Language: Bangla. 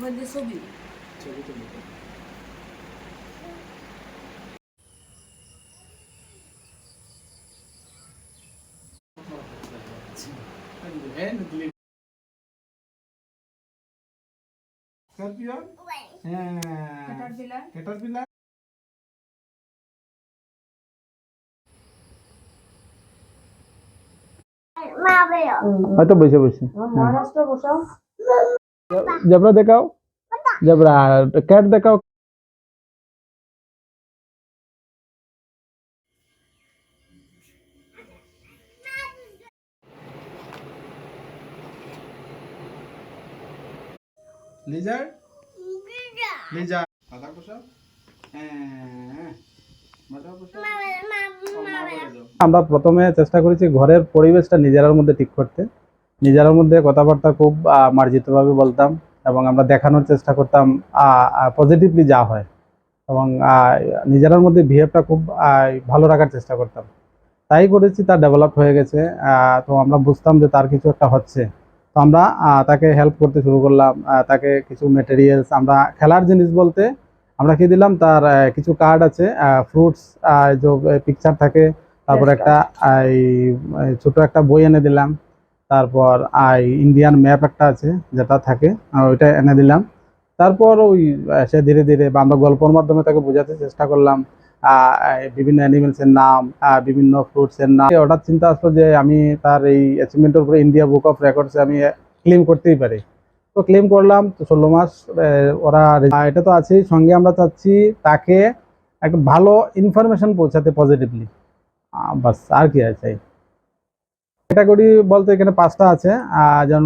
মোবাইল দিয়ে ছবি ছবি তুলি হ্যাঁ হয়তো বসে বসে মহারাষ্ট্র বসাও জবরা দেখাও। জবরা ক্যাট দেখাও। লিজার লিজার মাথা হ্যাঁ। আমরা প্রথমে চেষ্টা করেছি ঘরের পরিবেশটা নিজেরার মধ্যে ঠিক করতে। নিজেরার মধ্যে কথাবার্তা খুব মার্জিতভাবে বলতাম এবং আমরা দেখানোর চেষ্টা করতাম পজিটিভলি যা হয়। এবং নিজেরার মধ্যে বিহেভটা খুব ভালো রাখার চেষ্টা করতাম। তাই করেছি তার ডেভেলপ হয়ে গেছে তো আমরা বুঝতাম যে তার কিছু একটা হচ্ছে। তো আমরা তাকে হেল্প করতে শুরু করলাম তাকে কিছু মেটেরিয়ালস আমরা খেলার জিনিস বলতে আমরা কি দিলাম তার কিছু কার্ড আছে ফ্রুটস যে পিকচার থাকে তারপর একটা ছোট একটা বই এনে দিলাম। তারপর আই ইন্ডিয়ান ম্যাপ একটা আছে, যেটা থাকে ওইটা এনে দিলাম। তারপর ওই সে ধীরে ধীরে বা আমরা গল্পের মাধ্যমে তাকে বোঝাতে চেষ্টা করলাম বিভিন্ন অ্যানিমেলসের নাম বিভিন্ন ফ্রুটসের নাম। হঠাৎ চিন্তা আসলো যে আমি তার এই অ্যাচিভমেন্টের উপরে ইন্ডিয়া বুক অফ রেকর্ডসে আমি ক্লেম করতেই পারি। তো ক্লেম করলাম, তো ষোলো মাস ওরা এটা তো আছেই, সঙ্গে আমরা চাচ্ছি তাকে একটা ভালো ইনফরমেশন পৌঁছাতে পজিটিভলি বাস, আর কি আছে। ক্যাটাগরি বলতে এখানে পাঁচটা আছে যেমন